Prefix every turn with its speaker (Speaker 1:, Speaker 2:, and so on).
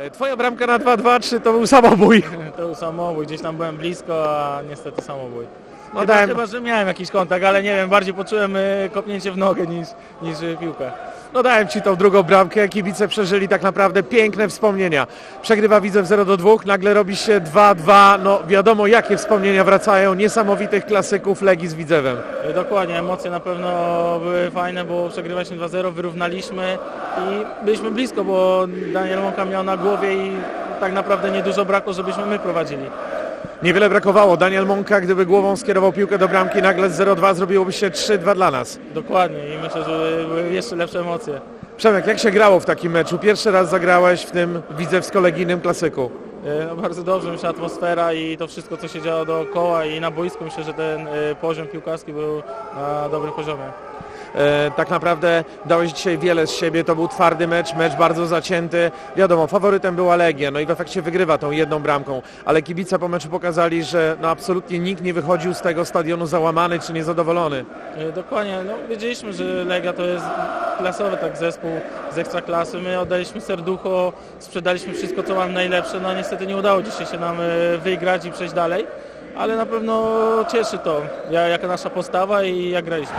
Speaker 1: E, Twoja bramka na 2-2, czy to był samobój?
Speaker 2: To był samobój, gdzieś tam byłem blisko, a niestety samobój.
Speaker 1: No
Speaker 2: chyba,
Speaker 1: dałem-
Speaker 2: chyba, że miałem jakiś kontakt, ale nie wiem, bardziej poczułem y, kopnięcie w nogę niż, niż y, piłkę.
Speaker 1: No dałem Ci tą drugą bramkę, kibice przeżyli tak naprawdę piękne wspomnienia. Przegrywa Widzew 0 do 2, nagle robi się 2-2, no wiadomo jakie wspomnienia wracają, niesamowitych klasyków Legii z Widzewem.
Speaker 2: Y, Dokładnie, emocje na pewno były fajne, bo przegrywaliśmy 2-0, wyrównaliśmy i byliśmy blisko, bo Daniel Mąka miał na głowie i tak naprawdę niedużo brakło, żebyśmy my prowadzili.
Speaker 1: Niewiele brakowało, Daniel Monka gdyby głową skierował piłkę do bramki, nagle z 0-2 zrobiłoby się 3-2 dla nas.
Speaker 2: Dokładnie i myślę, że były jeszcze lepsze emocje.
Speaker 1: Przemek, jak się grało w takim meczu? Pierwszy raz zagrałeś w tym widzewsko-legijnym klasyku.
Speaker 2: E, No bardzo dobrze, myślę, atmosfera i to wszystko, co się działo dookoła i na boisku, myślę, że ten e, poziom piłkarski był na dobrym poziomie.
Speaker 1: E, tak naprawdę dałeś dzisiaj wiele z siebie, to był twardy mecz, mecz bardzo zacięty. Wiadomo, faworytem była Legia, no i w efekcie wygrywa tą jedną bramką, ale kibice po meczu pokazali, że no absolutnie nikt nie wychodził z tego stadionu załamany czy niezadowolony.
Speaker 2: E, Dokładnie, no wiedzieliśmy, że Legia to jest klasowy tak zespół z ekstraklasy. My oddaliśmy serducho, sprzedaliśmy wszystko, co mamy najlepsze. No niestety nie udało dzisiaj się nam e, wygrać i przejść dalej, ale na pewno cieszy to, ja- jaka nasza postawa i jak graliśmy.